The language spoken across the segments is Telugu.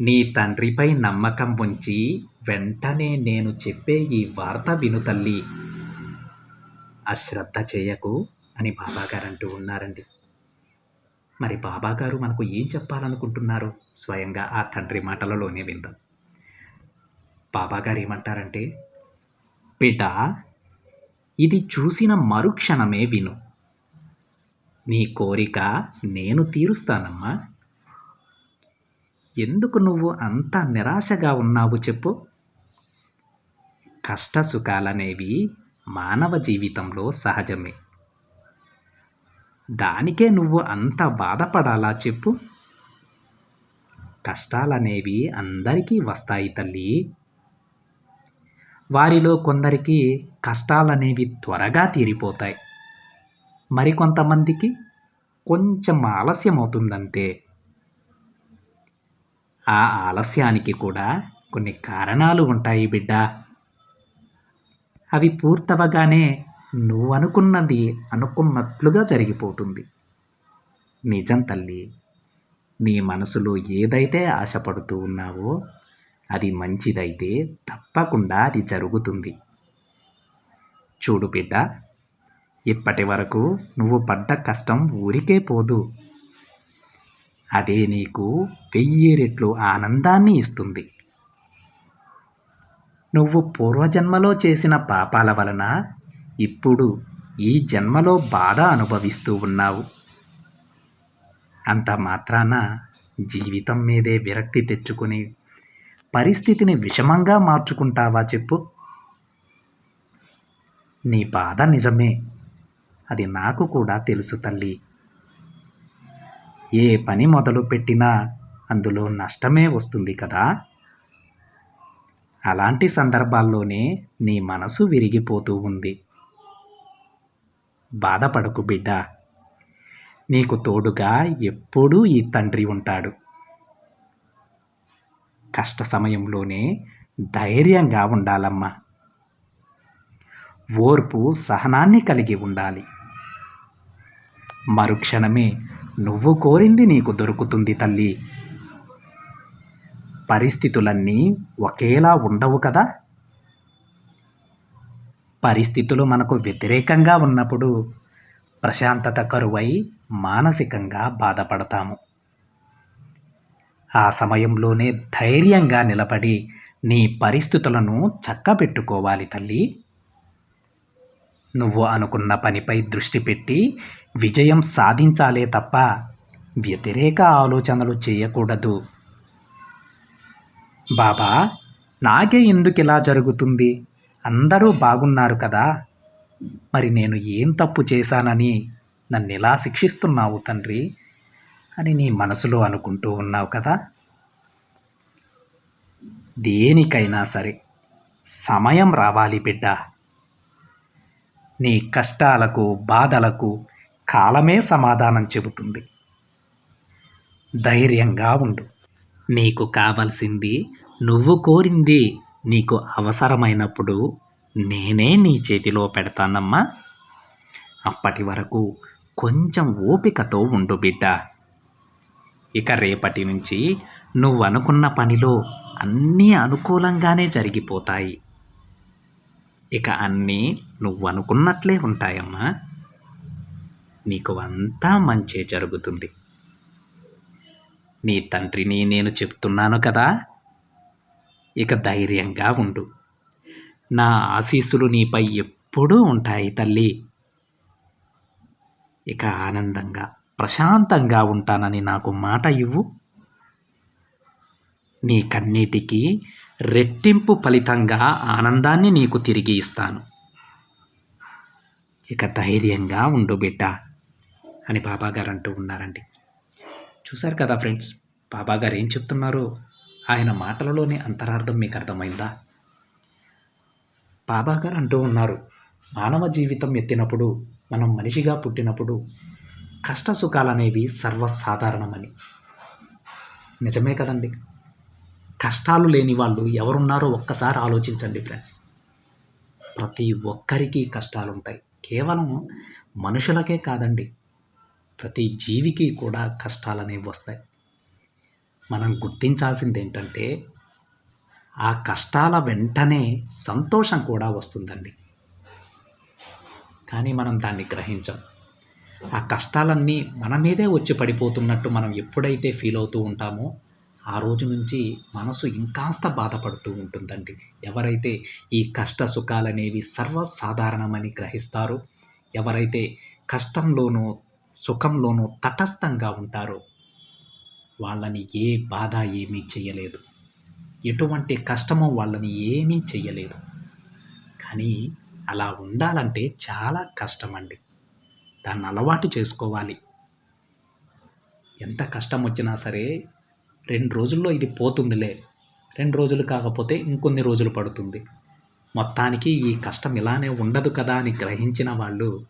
నీ తండ్రిపై నమ్మకం ఉంచి వెంటనే నేను చెప్పే ఈ వార్త విను తల్లి. అశ్రద్ధ చేయకు అని బాబాగారు అంటూ ఉన్నారండి. మరి బాబాగారు మనకు ఏం చెప్పాలనుకుంటున్నారు? స్వయంగా ఆ తండ్రి మాటలలోనే విందాం. బాబాగారు ఏమంటారంటే బిడ్డ ఇది చూసిన మరుక్షణమే విను. నీ కోరిక నేను తీరుస్తానమ్మా. ఎందుకు నువ్వు అంత నిరాశగా ఉన్నావు చెప్పు? కష్ట సుఖాలనేవి మానవ జీవితంలో సహజమే. దానికే నువ్వు అంత బాధపడాలా చెప్పు? కష్టాలనేవి అందరికీ వస్తాయి తల్లి. వారిలో కొందరికి కష్టాలనేవి త్వరగా తీరిపోతాయి. మరికొంతమందికి కొంచెం ఆలస్యం అవుతుందంతే ఆ ఆలస్యానికి కూడా కొన్ని కారణాలు ఉంటాయి బిడ్డ. అవి పూర్తవగానే నువ్వు అనుకున్నది అనుకున్నట్లుగా జరిగిపోతుంది. నిజం తల్లి నీ మనసులో ఏదైతే ఆశపడుతూ ఉన్నావో అది మంచిదైతే తప్పకుండా అది జరుగుతుంది. చూడు బిడ్డ ఇప్పటి వరకు నువ్వు పడ్డ కష్టం ఊరికే పోదు. అదే నీకు వెయ్యి రెట్లు ఆనందాన్ని ఇస్తుంది. నువ్వు పూర్వజన్మలో చేసిన పాపాల వలన ఇప్పుడు ఈ జన్మలో బాధ అనుభవిస్తూ ఉన్నావు. అంత మాత్రాన జీవితం మీదే విరక్తి తెచ్చుకుని పరిస్థితిని విషమంగా మార్చుకుంటావా చెప్పు. నీ బాధ నిజమే. అది నాకు కూడా తెలుసు తల్లి. ఏ పని మొదలు పెట్టినా అందులో నష్టమే వస్తుంది కదా? అలాంటి సందర్భాల్లోనే నీ మనసు విరిగిపోతూ ఉంది. బాధపడకు బిడ్డ. నీకు తోడుగా ఎప్పుడూ ఈ తండ్రి ఉంటాడు. కష్ట సమయంలోనే ధైర్యంగా ఉండాలమ్మా. ఓర్పు సహనాన్ని కలిగి ఉండాలి. మరుక్షణమే నువ్వు కోరింది నీకు దొరుకుతుంది తల్లి. పరిస్థితులన్నీ ఒకేలా ఉండవు కదా? పరిస్థితులు మనకు వ్యతిరేకంగా ఉన్నప్పుడు ప్రశాంతత కరువై మానసికంగా బాధపడతాము. ఆ సమయంలోనే ధైర్యంగా నిలబడి నీ పరిస్థితులను చక్కబెట్టుకోవాలి తల్లి. నువ్వు అనుకున్న పనిపై దృష్టి పెట్టి విజయం సాధించాలే తప్ప వ్యతిరేక ఆలోచనలు చేయకూడదు. బాబా నాకే ఎందుకు ఇలా జరుగుతుంది? అందరూ బాగున్నారు కదా? మరి నేను ఏం తప్పు చేశానని నన్ను ఇలా శిక్షిస్తున్నావు తండ్రి? అని నీ మనసులో అనుకుంటూ ఉన్నావు కదా? దేనికైనా సరే సమయం రావాలి బిడ్డ. నీ కష్టాలకు బాధలకు కాలమే సమాధానం చెబుతుంది. ధైర్యంగా ఉండు. నీకు కావలసింది నువ్వు కోరింది నీకు అవసరమైనప్పుడు నేనే నీ చేతిలో పెడతానమ్మా. అప్పటి వరకు కొంచెం ఓపికతో ఉండు బిడ్డ. ఇక రేపటి నుంచి నువ్వు అనుకున్న పనిలో అన్నీ అనుకూలంగానే జరిగిపోతాయి. ఇక అన్నీ నువ్వు అనుకున్నట్లే ఉంటాయమ్మా. నీకు అంతా మంచే జరుగుతుంది. నీ తండ్రిని నేను చెప్తున్నాను కదా. ఇక ధైర్యంగా ఉండు. నా ఆశీస్సులు నీపై ఎప్పుడూ ఉంటాయి తల్లి. ఇక ఆనందంగా ప్రశాంతంగా ఉంటానని నాకు మాట ఇవ్వు. నీ కన్నీటికి రెట్టింపు ఫలితంగా ఆనందాన్ని నీకు తిరిగి ఇస్తాను. ఇక ధైర్యంగా ఉండు బిడ్డ అని బాబాగారు అంటూ ఉన్నారండి. చూశారు కదా ఫ్రెండ్స్ బాబాగారు ఏం చెప్తున్నారో? ఆయన మాటలలోని అంతరార్థం మీకు అర్థమైందా? బాబాగారు అంటూ ఉన్నారు మానవ జీవితం ఎత్తినప్పుడు మనం మనిషిగా పుట్టినప్పుడు కష్ట సుఖాలు అనేవి సర్వసాధారణమని. నిజమే కదండి. కష్టాలు లేని వాళ్ళు ఎవరున్నారో ఒక్కసారి ఆలోచించండి ఫ్రెండ్స్. ప్రతి ఒక్కరికి కష్టాలు ఉంటాయి. కేవలం మనుషులకే కాదండి ప్రతి జీవికి కూడా కష్టాలు అనేవి వస్తాయి. మనం గుర్తించాల్సింది ఏంటంటే ఆ కష్టాల వెంటనే సంతోషం కూడా వస్తుందండి. కానీ మనం దాన్ని గ్రహించం. ఆ కష్టాలన్నీ మన మీదే వచ్చి పడిపోతున్నట్టు మనం ఎప్పుడైతే ఫీల్ అవుతూ ఉంటామో ఆ రోజు నుంచి మనసు ఇంకాస్త బాధపడుతూ ఉంటుందండి. ఎవరైతే ఈ కష్ట సుఖాలనేవి సర్వసాధారణమని గ్రహిస్తారో ఎవరైతే కష్టంలోనూ సుఖంలోనూ తటస్థంగా ఉంటారో వాళ్ళని ఏ బాధ ఏమీ చేయలేదు ఎటువంటి కష్టమో వాళ్ళని ఏమీ చేయలేదు కానీ అలా ఉండాలంటే చాలా కష్టం అండి దాన్ని అలవాటు చేసుకోవాలి. ఎంత కష్టం వచ్చినా సరే రెండు రోజుల్లో ఇది పోతుందిలే. రెండు రోజులు కాకపోతే ఇంకొన్ని రోజులు పడుతుంది. మొత్తానికి ఈ కష్టం ఇలానే ఉండదు కదా అని గ్రహించిన వాళ్ళు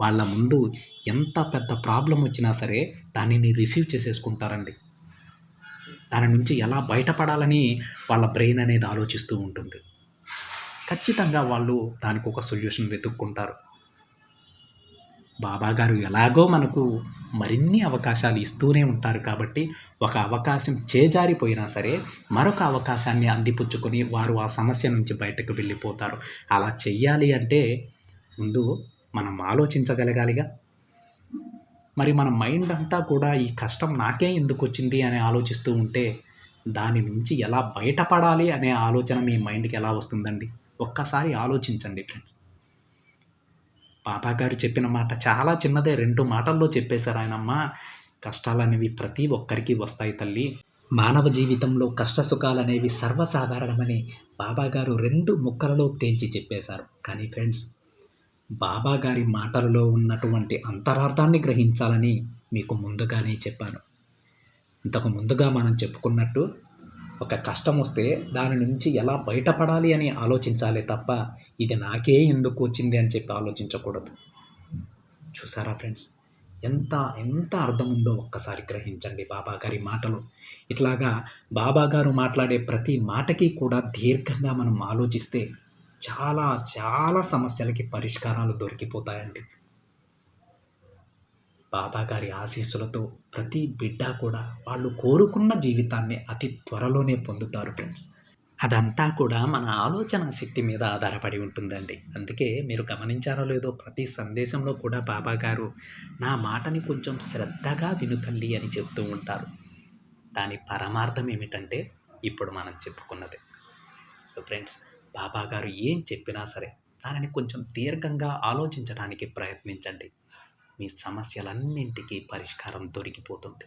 వాళ్ళ ముందు ఎంత పెద్ద ప్రాబ్లం వచ్చినా సరే దానిని రిసీవ్ చేసేసుకుంటారండి. దాని నుంచి ఎలా బయటపడాలని వాళ్ళ బ్రెయిన్ అనేది ఆలోచిస్తూ ఉంటుంది. ఖచ్చితంగా వాళ్ళు దానికి ఒక సొల్యూషన్ వెతుక్కుంటారు. బాబా గారు ఎలాగో మనకు మరిన్ని అవకాశాలు ఇస్తూనే ఉంటారు కాబట్టి ఒక అవకాశం చేజారిపోయినా సరే మరొక అవకాశాన్ని అందిపుచ్చుకొని వారు ఆ సమస్య నుంచి బయటకు వెళ్ళిపోతారు. అలా చెయ్యాలి అంటే ముందు మనం ఆలోచించగలగాలిగా. మరి మన మైండ్ అంతా కూడా ఈ కష్టం నాకే ఎందుకు వచ్చింది అని ఆలోచిస్తూ ఉంటే దాని నుంచి ఎలా బయటపడాలి అనే ఆలోచన మీ మైండ్కి ఎలా వస్తుందండి? ఒక్కసారి ఆలోచించండి ఫ్రెండ్స్. బాబా గారు చెప్పిన మాట చాలా చిన్నదే. రెండు మాటల్లో చెప్పేశారు ఆయనమ్మ. కష్టాలు అనేవి ప్రతి ఒక్కరికి వస్తాయి తల్లి. మానవ జీవితంలో కష్ట సుఖాలు అనేవి సర్వసాధారణమని బాబా గారు రెండు ముక్కలలో తేల్చి చెప్పేశారు. కానీ ఫ్రెండ్స్ బాబా గారి మాటలలో ఉన్నటువంటి అంతరార్థాన్ని గ్రహించాలని మీకు ముందుగానే చెప్పాను. ఇంతకు ముందుగా మనం చెప్పుకున్నట్టు ఒక కష్టం వస్తే దాని నుంచి ఎలా బయటపడాలి అని ఆలోచించాలి తప్ప ఇది నాకే ఎందుకు వచ్చింది అని చెప్పి ఆలోచించకూడదు. చూసారా ఫ్రెండ్స్? ఎంత ఎంత అర్థం ఉందో ఒక్కసారి గ్రహించండి బాబా గారి మాటలు. ఇట్లాగా బాబా గారు మాట్లాడే ప్రతి మాటకి కూడా దీర్ఘంగా మనం ఆలోచిస్తే చాలా చాలా సమస్యలకి పరిష్కారాలు దొరికిపోతాయండి. బాబా గారి ఆశీస్సులతో ప్రతి బిడ్డ కూడా వాళ్ళు కోరుకున్న జీవితాన్ని అతి త్వరలోనే పొందుతారు ఫ్రెండ్స్. అదంతా కూడా మన ఆలోచన శక్తి మీద ఆధారపడి ఉంటుందండి. అందుకే మీరు గమనించారో లేదో ప్రతి సందేశంలో కూడా బాబా గారు నా మాటని కొంచెం శ్రద్ధగా వినుతల్లి అని చెప్తూ ఉంటారు. దాని పరమార్థం ఏమిటంటే ఇప్పుడు మనం చెప్పుకున్నది. సో ఫ్రెండ్స్ బాబా గారు ఏం చెప్పినా సరే దానిని కొంచెం దీర్ఘంగా ఆలోచించడానికి ప్రయత్నించండి. మీ సమస్యలన్నింటికీ పరిష్కారం దొరికిపోతుంది.